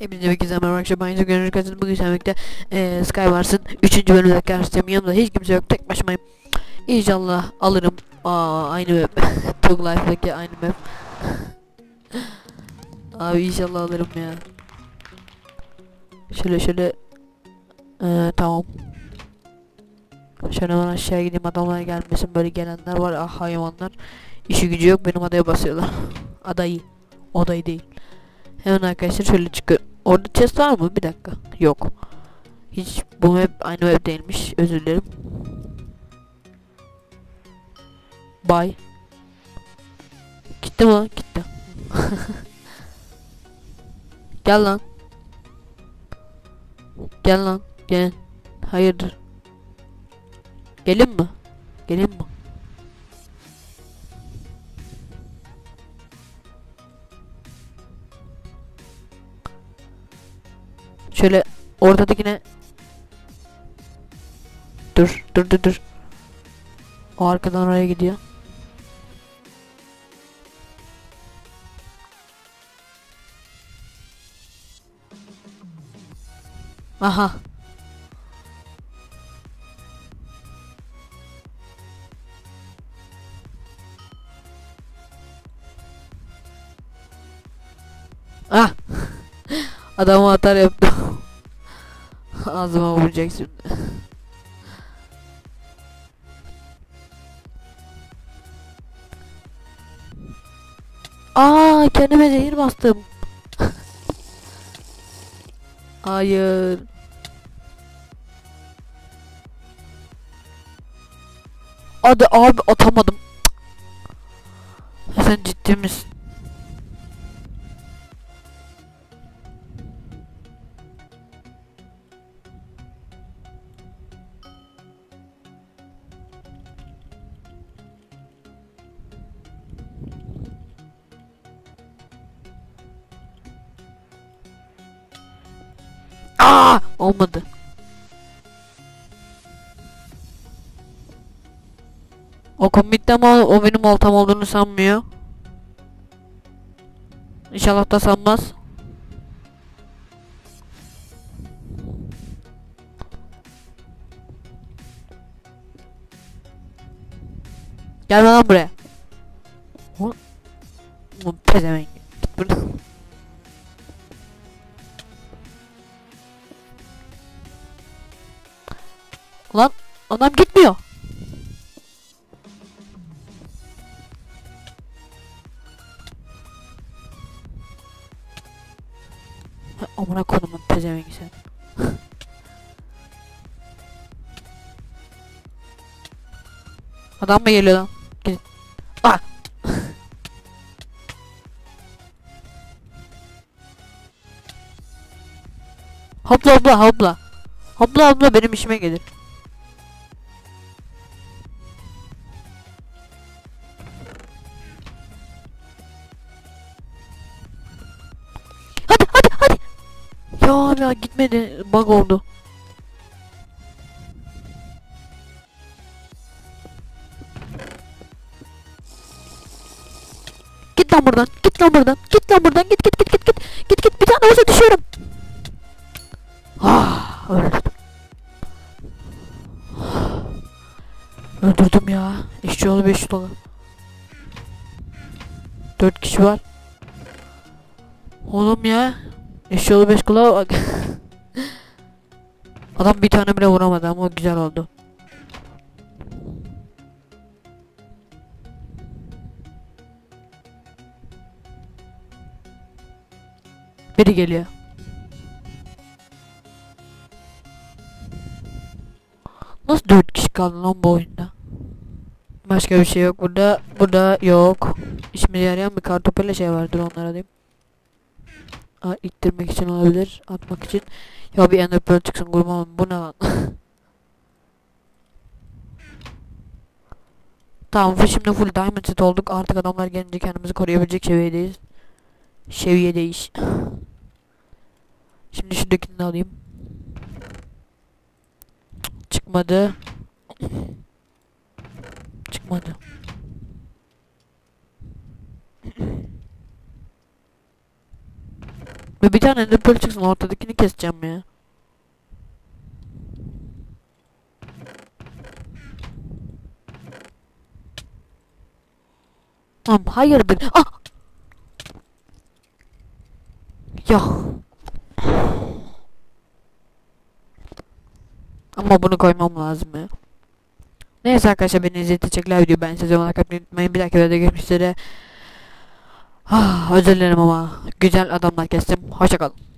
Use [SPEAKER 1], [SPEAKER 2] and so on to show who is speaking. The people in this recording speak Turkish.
[SPEAKER 1] Hepinize bir güzel merhaba arkadaşlar. Ben Yusuf Gönül Kazın. Bugün sevmekte ee, Skywars'ın 3. bölümünde karşılayacağım. Yanımda hiç kimse yok. Tek başımayım. İnşallah alırım. Aa aynı map. Tog Life'daki aynı map. Abi inşallah alırım ya. Şöyle şöyle. Ee, tamam. Şöyle ben aşağıya gideyim adamlar gelmesin. Böyle gelenler var. Ah hayvanlar. İşi gücü yok. Benim adaya basıyorlar. Adayı. Odayı değil. Hemen arkadaşlar şöyle çıkıyor. Orada chest var mı? Bir dakika. Yok. Hiç bu map aynı map değilmiş. Özür dilerim. Bye. Gitti mi? Gitti. Gel lan. Gel lan. Gel. Hayırdır? Gelin mi? Gelin mi? Şöyle ortadakine Dur dur dur dur O arkadan oraya gidiyor Aha Ah Adamı atar yaptım. Ağzıma vuracak şimdi. Aa kendime zehir bastım. Hayır. Hadi abi atamadım. Sen ciddi misin? Aa olmadı. O komikte ama o benim oltam olduğunu sanmıyor. İnşallah da sanmaz. Gel lan buraya. Bu bu pezevenk. Git. Ulan adam gitmiyor. Amına kodumun pezevengi sen. Adam mı geliyor lan? Ah! hopla hopla hopla. Hopla hopla benim işime gelir. Abi ya gitmedi. Bug oldu. Git lan buradan. Git lan buradan. Git lan buradan. Git git git git git. Git git bir tane olsa düşüyorum. Ah, öldürdüm. Öldürdüm ya. İşçi yolu 5 dolar. 4 kişi var. Oğlum ya. Yolu 5 kulağa bak. Adam bir tane bile vuramadı ama güzel oldu. Biri geliyor. Nasıl 4 kişi kaldı lan bu oyunda? Başka bir şey yok burada. Burada yok. İşime yarayan bir kartopelle şey vardır onlara diyeyim. Aa, ittirmek için olabilir. Atmak için. Ya bir ender pearl çıksın kurban bu ne lan? tamam şimdi full diamond set olduk. Artık adamlar gelince kendimizi koruyabilecek seviyedeyiz. Seviyedeyiz. Şimdi şuradakini de alayım. Çıkmadı. Çıkmadı. Ve bir tane de pearl çıksın ortadakini keseceğim ya. Tamam hayırdır. Ah! Ya. Ama bunu koymam lazım ya. Neyse arkadaşlar beni teşekkürler video ben size olarak atmayı unutmayın. Bir dahaki videoda görüşmek. Ah, özür dilerim ama güzel adamlar kestim. Hoşçakalın.